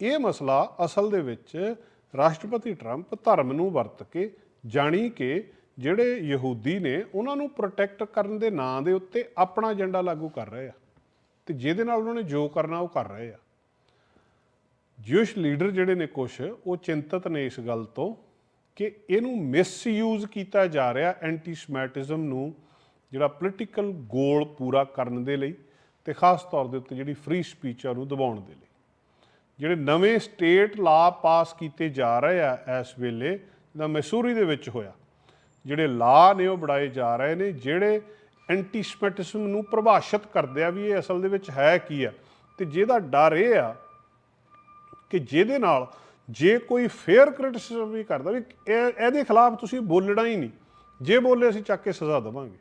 Speaker 1: ਇਹ ਮਸਲਾ ਅਸਲ ਦੇ ਵਿੱਚ ਰਾਸ਼ਟਰਪਤੀ ਟਰੰਪ ਧਰਮ ਨੂੰ ਵਰਤ ਕੇ ਜਾਣੀ ਕਿ ਜਿਹੜੇ ਯਹੂਦੀ ਨੇ, ਉਹਨਾਂ ਨੂੰ ਪ੍ਰੋਟੈਕਟ ਕਰਨ ਦੇ ਨਾਂ ਦੇ ਉੱਤੇ ਆਪਣਾ ਏਜੰਡਾ ਲਾਗੂ ਕਰ ਰਹੇ ਆ ਤੇ ਜਿਹਦੇ ਨਾਲ ਉਹਨਾਂ ਨੇ ਜੋ ਕਰਨਾ, ਉਹ ਕਰ ਰਹੇ ਆ। ਜਿਊਸ਼ ਲੀਡਰ ਜਿਹੜੇ ਨੇ ਕੁਝ ਉਹ ਚਿੰਤਤ ਨੇ ਇਸ ਗੱਲ ਤੋਂ ਕਿ ਇਹਨੂੰ ਮਿਸਯੂਜ਼ ਕੀਤਾ ਜਾ ਰਿਹਾ ਐਂਟੀ ਸਮੈਟਿਜ਼ਮ ਨੂੰ, ਜਿਹੜਾ ਪੋਲੀਟੀਕਲ ਗੋਲ ਪੂਰਾ ਕਰਨ ਦੇ ਲਈ ਤੇ ਖਾਸ ਤੌਰ ਦੇ ਉੱਤੇ ਜਿਹੜੀ ਫ੍ਰੀ ਸਪੀਚ ਆ ਉਹਨੂੰ ਦਬਾਉਣ ਦੇ ਲਈ। ਜਿਹੜੇ ਨਵੇਂ ਸਟੇਟ ਲਾ ਪਾਸ ਕੀਤੇ ਜਾ ਰਹੇ ਆ ਇਸ ਵੇਲੇ, ਜਿੱਦਾਂ ਮੈਸੂਰੀ ਦੇ ਵਿੱਚ ਹੋਇਆ ਜਿਹੜੇ ਲਾ ਨੇ ਉਹ ਬਣਾਏ ਜਾ ਰਹੇ ਨੇ, ਜਿਹੜੇ ਐਂਟੀ ਸਮੈਟਿਜ਼ਮ ਨੂੰ ਪਰਿਭਾਸ਼ਿਤ ਕਰਦੇ ਆ ਵੀ ਇਹ ਅਸਲ ਦੇ ਵਿੱਚ ਹੈ ਕੀ ਆ। ਤੇ ਜਿਹਦਾ ਡਰ ਇਹ ਆ ਕਿ ਜਿਹਦੇ ਨਾਲ ਜੇ ਕੋਈ ਫੇਅਰ ਕ੍ਰਿਟਿਸਿਜ਼ਮ ਵੀ ਕਰਦਾ ਵੀ ਇਹ, ਇਹਦੇ ਖਿਲਾਫ ਤੁਸੀਂ ਬੋਲਣਾ ਹੀ ਨਹੀਂ। ਜੇ ਬੋਲੇ ਅਸੀਂ ਚੱਕ ਕੇ ਸਜ਼ਾ ਦੇਵਾਂਗੇ।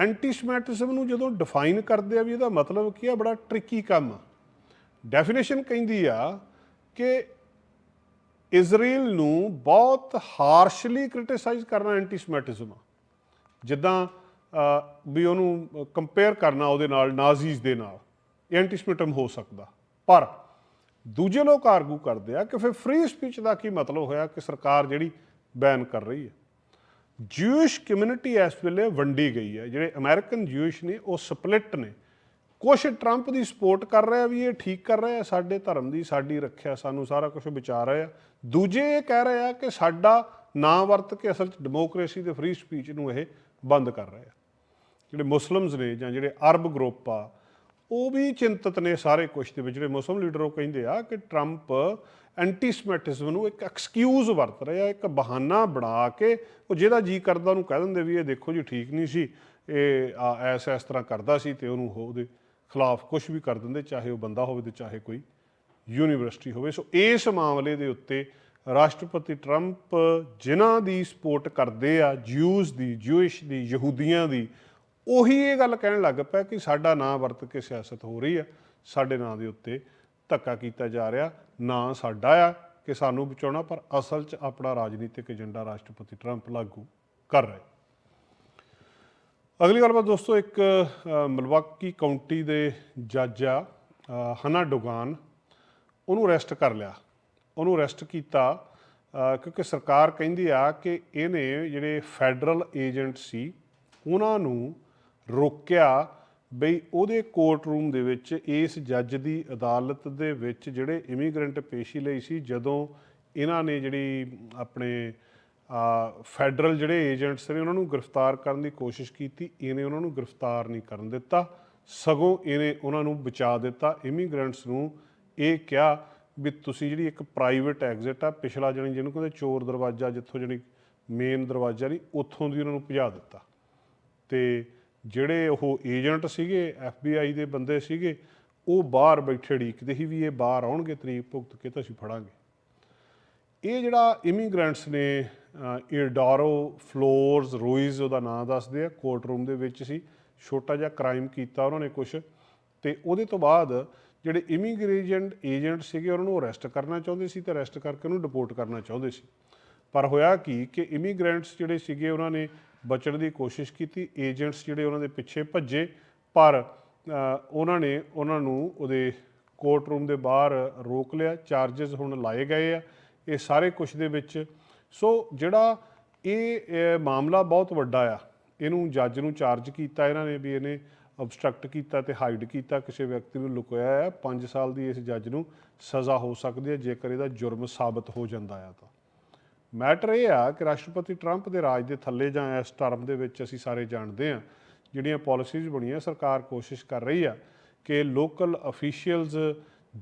Speaker 1: ਐਂਟੀ ਸਮੈਟਿਜ਼ਮ ਨੂੰ ਜਦੋਂ ਡਿਫਾਈਨ ਕਰਦੇ ਆ ਵੀ ਇਹਦਾ ਮਤਲਬ ਕੀ ਆ, ਬੜਾ ਟ੍ਰਿਕੀ ਕੰਮ ਆ। ਡੈਫੀਨੇਸ਼ਨ ਕਹਿੰਦੀ ਆ ਕਿ ਇਜ਼ਰਾਈਲ ਨੂੰ ਬਹੁਤ ਹਾਰਸ਼ਲੀ ਕ੍ਰਿਟਿਸਾਈਜ਼ ਕਰਨਾ ਐਂਟੀ ਸਮੈਟਿਜ਼ਮ ਆ। ਜਿੱਦਾਂ ਵੀ ਉਹਨੂੰ ਕੰਪੇਅਰ ਕਰਨਾ ਉਹਦੇ ਨਾਲ, ਨਾਜ਼ੀਜ਼ ਦੇ ਨਾਲ, ਇਹ ਐਂਟੀ ਸਮੈਟਿਜ਼ਮ ਹੋ ਸਕਦਾ। ਪਰ ਦੂਜੇ ਲੋਕ ਆਰਗੂ ਕਰਦੇ ਆ ਕਿ ਫਿਰ ਫ੍ਰੀ ਸਪੀਚ ਦਾ ਕੀ ਮਤਲਬ ਹੋਇਆ ਕਿ ਸਰਕਾਰ ਜਿਹੜੀ ਬੈਨ ਕਰ ਰਹੀ ਹੈ। ਜੂਇਸ਼ ਕਮਿਊਨਿਟੀ ਇਸ ਵੇਲੇ ਵੰਡੀ ਗਈ ਹੈ। ਜਿਹੜੇ ਅਮਰੀਕਨ ਜੂਇਸ਼ ਨੇ, ਉਹ ਸਪਲਿਟ ਨੇ। ਕੁਝ ਟਰੰਪ ਦੀ ਸਪੋਰਟ ਕਰ ਰਿਹਾ ਵੀ ਇਹ ਠੀਕ ਕਰ ਰਿਹਾ ਸਾਡੇ ਧਰਮ ਦੀ ਸਾਡੀ ਰੱਖਿਆ ਸਾਨੂੰ ਸਾਰਾ ਕੁਝ ਵਿਚਾਰ ਰਹੇ। ਆ ਦੂਜੇ ਇਹ ਕਹਿ ਰਹੇ ਆ ਕਿ ਸਾਡਾ ਨਾਂ ਵਰਤ ਕੇ ਅਸਲ 'ਚ ਡੈਮੋਕ੍ਰੇਸੀ ਤੇ ਫ੍ਰੀ ਸਪੀਚ ਨੂੰ ਇਹ ਬੰਦ ਕਰ ਰਿਹਾ ਜਿਹੜੇ ਮੁਸਲਮਸ ਨੇ ਜਾਂ ਜਿਹੜੇ ਅਰਬ ਗਰੁੱਪ ਆ ਉਹ ਵੀ ਚਿੰਤਤ ਨੇ ਸਾਰੇ ਕੁਝ ਦੇ ਵਿੱਚ। ਜਿਹੜੇ ਮੁਸਲਮ ਲੀਡਰ ਉਹ ਕਹਿੰਦੇ ਆ ਕਿ ਟਰੰਪ ਐਂਟੀ ਸਮੈਟਿਜ਼ਮ ਨੂੰ ਇੱਕ ਐਕਸਕਿਊਜ਼ ਵਰਤ ਰਿਹਾ ਇੱਕ ਬਹਾਨਾ ਬਣਾ ਕੇ ਉਹ ਜਿਹਦਾ ਜੀ ਕਰਦਾ ਉਹਨੂੰ ਕਹਿ ਦਿੰਦੇ ਵੀ ਇਹ ਦੇਖੋ ਜੀ ਠੀਕ ਨਹੀਂ ਸੀ ਇਹ ਆ, ਐਸ ਐਸ ਤਰ੍ਹਾਂ ਕਰਦਾ ਸੀ ਤੇ ਉਹਨੂੰ ਉਹਦੇ ਖਿਲਾਫ ਕੁਝ ਵੀ ਕਰ ਦਿੰਦੇ, ਚਾਹੇ ਉਹ ਬੰਦਾ ਹੋਵੇ ਤੇ ਚਾਹੇ ਕੋਈ ਯੂਨੀਵਰਸਿਟੀ ਹੋਵੇ। ਸੋ ਇਸ ਮਾਮਲੇ ਦੇ ਉੱਤੇ ਰਾਸ਼ਟਰਪਤੀ ਟਰੰਪ ਜਿਨ੍ਹਾਂ ਦੀ ਸਪੋਰਟ ਕਰਦੇ ਆ ਜਿਊਜ਼ ਦੀ, ਜੂਇਸ਼ ਦੀ, ਯਹੂਦੀਆਂ ਦੀ, ਉਹੀ ਇਹ ਗੱਲ ਕਹਿਣ ਲੱਗ ਪਿਆ ਕਿ ਸਾਡਾ ਨਾਂ ਵਰਤ ਕੇ ਸਿਆਸਤ ਹੋ ਰਹੀ ਆ। ਸਾਡੇ ਨਾਂ ਦੇ ਉੱਤੇ ਧੱਕਾ ਕੀਤਾ ਜਾ ਰਿਹਾ। ਨਾਂ ਸਾਡਾ ਆ ਕਿ ਸਾਨੂੰ ਬਚਾਉਣਾ, ਪਰ ਅਸਲ 'ਚ ਆਪਣਾ ਰਾਜਨੀਤਿਕ ਏਜੰਡਾ ਰਾਸ਼ਟਰਪਤੀ ਟਰੰਪ ਲਾਗੂ ਕਰ ਰਹੇ। ਅਗਲੀ ਗੱਲਬਾਤ ਦੋਸਤੋ, ਇੱਕ ਮਲਵਾਕੀ ਮਿਲਵਾਕੀ ਕਾਉਂਟੀ ਦੇ ਜੱਜ ਆ ਹਨਾ ਡੋਗਾਨ, ਉਹਨੂੰ ਅਰੈਸਟ ਕਰ ਲਿਆ। ਉਹਨੂੰ ਅਰੈਸਟ ਕੀਤਾ ਕਿਉਂਕਿ ਸਰਕਾਰ ਕਹਿੰਦੀ ਆ ਕਿ ਇਹਨੇ ਜਿਹੜੇ ਫੈਡਰਲ ਏਜੰਟ ਸੀ, ਉਹਨਾਂ ਨੂੰ ਰੋਕਿਆ ਬਈ ਉਹਦੇ ਕੋਰਟ ਰੂਮ ਦੇ ਵਿੱਚ ਇਸ ਜੱਜ ਦੀ ਅਦਾਲਤ ਦੇ ਵਿੱਚ ਜਿਹੜੇ ਇਮੀਗ੍ਰੈਂਟ ਪੇਸ਼ੀ ਲਈ ਸੀ, ਜਦੋਂ ਇਹਨਾਂ ਨੇ ਜਿਹੜੀ ਆਪਣੇ ਫੈਡਰਲ ਜਿਹੜੇ ਏਜੰਟਸ ਨੇ ਉਹਨਾਂ ਨੂੰ ਗ੍ਰਿਫਤਾਰ ਕਰਨ ਦੀ ਕੋਸ਼ਿਸ਼ ਕੀਤੀ, ਇਹਨੇ ਉਹਨਾਂ ਨੂੰ ਗ੍ਰਿਫਤਾਰ ਨਹੀਂ ਕਰਨ ਦਿੱਤਾ। ਸਗੋਂ ਇਹਨੇ ਉਹਨਾਂ ਨੂੰ ਬਚਾ ਦਿੱਤਾ। ਇਮੀਗ੍ਰੈਂਟਸ ਨੂੰ ਇਹ ਕਿਹਾ ਵੀ ਤੁਸੀਂ ਜਿਹੜੀ ਇੱਕ ਪ੍ਰਾਈਵੇਟ ਐਗਜ਼ਿਟ ਆ, ਪਿਛਲਾ ਜਣੀ ਜਿਹਨੂੰ ਕਹਿੰਦੇ ਚੋਰ ਦਰਵਾਜ਼ਾ, ਜਿੱਥੋਂ ਜਿਹੜੀ ਮੇਨ ਦਰਵਾਜ਼ਾ ਨਹੀਂ, ਉੱਥੋਂ ਦੀ ਉਹਨਾਂ ਨੂੰ ਭਜਾ ਦਿੱਤਾ। ਤੇ ਜਿਹੜੇ ਉਹ ਏਜੰਟ ਸੀਗੇ FBI ਦੇ ਬੰਦੇ ਸੀਗੇ, ਉਹ ਬਾਹਰ ਬੈਠੇ ਢੀਕਦੇ ਸੀ ਵੀ ਇਹ ਬਾਹਰ ਆਉਣਗੇ ਤਰੀਕ ਭੁਗਤ ਕੇ ਤਾਂ ਅਸੀਂ ਫੜਾਂਗੇ। ਇਹ ਜਿਹੜਾ ਇਮੀਗ੍ਰੈਂਟਸ ਨੇ ਇਡੋਰੋ ਫਲੋਰਸ ਰੋਇਜ਼ ਉਹਦਾ ਨਾਮ ਦੱਸਦੇ ਆ ਕੋਰਟ ਰੂਮ ਦੇ ਵਿੱਚ ਸੀ। ਛੋਟਾ ਜਿਹਾ ਕ੍ਰਾਈਮ ਕੀਤਾ ਉਹਨਾਂ ਨੇ ਕੁਝ ਤੇ ਉਹਦੇ ਤੋਂ ਬਾਅਦ ਜਿਹੜੇ ਇਮੀਗ੍ਰੇਸ਼ਨ ਏਜੰਟ ਸੀਗੇ, ਉਹਨਾਂ ਨੂੰ ਅਰੈਸਟ ਕਰਨਾ ਚਾਹੁੰਦੇ ਸੀ ਤੇ ਅਰੈਸਟ ਕਰਕੇ ਉਹਨੂੰ ਡਿਪੋਰਟ ਕਰਨਾ ਚਾਹੁੰਦੇ ਸੀ। ਪਰ ਹੋਇਆ ਕੀ ਕਿ ਇਮੀਗ੍ਰੈਂਟਸ ਜਿਹੜੇ ਸੀਗੇ, ਉਹਨਾਂ ਨੇ ਬਚਣ ਦੀ ਕੋਸ਼ਿਸ਼ ਕੀਤੀ। ਏਜੰਟਸ ਜਿਹੜੇ ਉਹਨਾਂ ਦੇ ਪਿੱਛੇ ਭੱਜੇ, ਪਰ ਉਹਨਾਂ ਨੇ ਉਹਨਾਂ ਨੂੰ ਉਹਦੇ ਕੋਰਟ ਰੂਮ ਦੇ ਬਾਹਰ ਰੋਕ ਲਿਆ। ਚਾਰजेस ਹੁਣ ਲਾਏ ਗਏ ਆ। ਇਹ ਸਾਰੇ ਕੁਝ ਦੇ ਵਿੱਚ ਸੋ ਜਿਹੜਾ ਇਹ ਮਾਮਲਾ ਬਹੁਤ ਵੱਡਾ ਆ। ਇਹਨੂੰ ਜੱਜ ਨੂੰ ਚਾਰਜ ਕੀਤਾ, ਇਹਨਾਂ ਨੇ ਵੀ ਇਹਨੇ ਅਬਸਟਰਕਟ ਕੀਤਾ ਤੇ ਹਾਈਡ ਕੀਤਾ। ਕਿਸੇ ਵਿਅਕਤੀ ਨੂੰ ਲੁਕੋਇਆ ਹੈ 5 ਸਾਲ ਦੀ ਇਸ ਜੱਜ ਨੂੰ ਸਜ਼ਾ ਹੋ ਸਕਦੀ ਹੈ, ਜੇਕਰ ਇਹਦਾ ਜੁਰਮ ਸਾਬਤ ਹੋ ਜਾਂਦਾ ਆ ਤਾਂ। ਮੈਟਰ ਇਹ ਆ ਕਿ ਰਾਸ਼ਟਰਪਤੀ ਟਰੰਪ ਦੇ ਰਾਜ ਦੇ ਥੱਲੇ ਜਾਂ ਇਸ ਟਰਮ ਦੇ ਵਿੱਚ ਅਸੀਂ ਸਾਰੇ ਜਾਣਦੇ ਆ ਜਿਹੜੀਆਂ ਪਾਲਿਸੀਜ਼ ਬਣੀਆਂ, ਸਰਕਾਰ ਕੋਸ਼ਿਸ਼ ਕਰ ਰਹੀ ਆ ਕਿ ਲੋਕਲ ਅਫੀਸ਼ੀਅਲਸ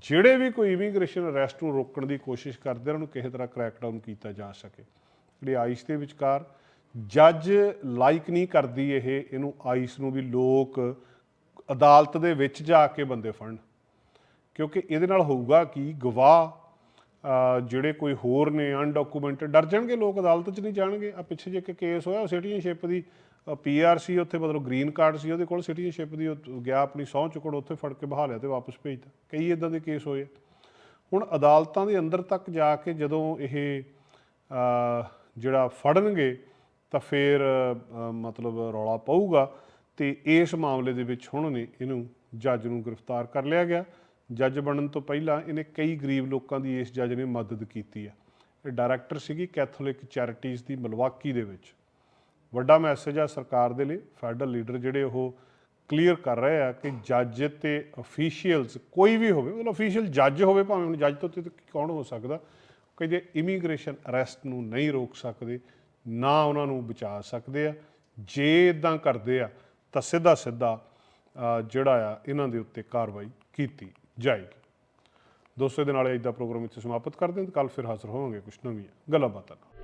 Speaker 1: ਜਿਹੜੇ ਵੀ ਕੋਈ ਇਮੀਗ੍ਰੇਸ਼ਨ ਅਰੈਸਟ ਨੂੰ ਰੋਕਣ ਦੀ ਕੋਸ਼ਿਸ਼ ਕਰਦੇ ਉਹਨਾਂ ਨੂੰ ਕਿਸੇ ਤਰ੍ਹਾਂ ਕ੍ਰੈਕਡਾਊਨ ਕੀਤਾ ਜਾ ਸਕੇ। ਜਿਹੜੀ ਆਈਸ ਦੇ ਵਿਚਕਾਰ ਜੱਜ ਲਾਈਕ ਨਹੀਂ ਕਰਦੀ ਇਹ, ਇਹਨੂੰ ਆਈਸ ਨੂੰ ਵੀ ਲੋਕ ਅਦਾਲਤ ਦੇ ਵਿੱਚ ਜਾ ਕੇ ਬੰਦੇ ਫੜਨ। ਕਿਉਂਕਿ ਇਹਦੇ ਨਾਲ ਹੋਊਗਾ ਕਿ? ਗਵਾਹ ਜਿਹੜੇ ਕੋਈ ਹੋਰ ਨੇ ਅਨਡਾਕੂਮੈਂਟਡ ਡਰ ਜਾਣਗੇ ਲੋਕ, ਅਦਾਲਤ 'ਚ ਨਹੀਂ ਜਾਣਗੇ। ਆ ਪਿੱਛੇ ਜੇ ਇੱਕ ਕੇਸ ਹੋਇਆ, ਸਿਟੀਜ਼ਨਸ਼ਿਪ ਦੀ ਪੀਆਰ ਸੀ, ਉੱਥੇ ਮਤਲਬ ਗ੍ਰੀਨ ਕਾਰਡ ਸੀ, ਉਹਦੇ ਕੋਲ ਸਿਟੀਜ਼ਨਸ਼ਿਪ ਦੀ ਉਹ ਗਿਆ ਆਪਣੀ ਸਹੁੰ ਚੁੱਕਣ, ਉੱਥੇ ਫੜ ਕੇ ਬਹਾ ਲਿਆ ਤੇ ਵਾਪਸ ਭੇਜਤਾ। ਕਈ ਇਦਾਂ ਦੇ ਕੇਸ ਹੋਏ ਹੁਣ ਅਦਾਲਤਾਂ ਦੇ ਅੰਦਰ ਤੱਕ ਜਾ ਕੇ ਜਦੋਂ ਇਹ ਜਿਹੜਾ ਫੜਨਗੇ, ਤਾਂ ਫਿਰ ਮਤਲਬ ਰੌਲਾ ਪਊਗਾ ਤੇ ਇਸ ਮਾਮਲੇ ਦੇ ਵਿੱਚ ਹੁਣ ਨੇ ਇਹਨੂੰ ਜੱਜ ਨੂੰ ਗ੍ਰਿਫਤਾਰ ਕਰ ਲਿਆ ਗਿਆ। ਜੱਜ ਬਣਨ ਤੋਂ ਪਹਿਲਾਂ ਇਹਨੇ ਕਈ ਗਰੀਬ ਲੋਕਾਂ ਦੀ ਇਸ ਜੱਜ ਨੇ ਮਦਦ ਕੀਤੀ ਆ। ਇਹ ਡਾਇਰੈਕਟਰ ਸੀਗੀ ਕੈਥੋਲਿਕ ਚੈਰਿਟੀਜ਼ ਦੀ ਮਲਵਾਕੀ ਦੇ ਵਿੱਚ। ਵੱਡਾ ਮੈਸੇਜ ਆ ਸਰਕਾਰ ਦੇ ਲਈ ਫੈਡਰਲ ਲੀਡਰ ਜਿਹੜੇ ਉਹ ਕਲੀਅਰ ਕਰ ਰਹੇ ਆ ਕਿ ਜੱਜ ਤੇ ਅਫੀਸ਼ੀਅਲਸ ਕੋਈ ਵੀ ਹੋਵੇ, ਮਤਲਬ ਅਫੀਸ਼ੀਅਲ ਜੱਜ ਹੋਵੇ ਭਾਵੇਂ ਹੁਣ ਜੱਜ ਤੋਂ ਉੱਤੇ ਤਾਂ ਕੌਣ ਹੋ ਸਕਦਾ ਕਹਿੰਦੇ ਇਮੀਗ੍ਰੇਸ਼ਨ ਅਰੈਸਟ ਨੂੰ ਨਹੀਂ ਰੋਕ ਸਕਦੇ, ਨਾ ਉਹਨਾਂ ਨੂੰ ਬਚਾ ਸਕਦੇ ਆ, ਜੇ ਇਦਾਂ ਕਰਦੇ ਆ ਤਾਂ ਸਿੱਧਾ ਸਿੱਧਾ ਜਿਹੜਾ ਆ ਇਹਨਾਂ ਦੇ ਉੱਤੇ ਕਾਰਵਾਈ ਕੀਤੀ ਜਾਏਗੀ। ਦੋਸਤੋ ਦੇ ਨਾਲ ਅੱਜ ਦਾ ਪ੍ਰੋਗਰਾਮ ਇੱਥੇ ਸਮਾਪਤ ਕਰਦੇ ਹਾਂ ਕੱਲ ਫਿਰ ਹਾਜ਼ਰ ਹੋਵਾਂਗੇ ਕੁਝ ਨਵੀਆਂ ਗੱਲਾਂ ਬਾਤਾਂ ਨਾਲ।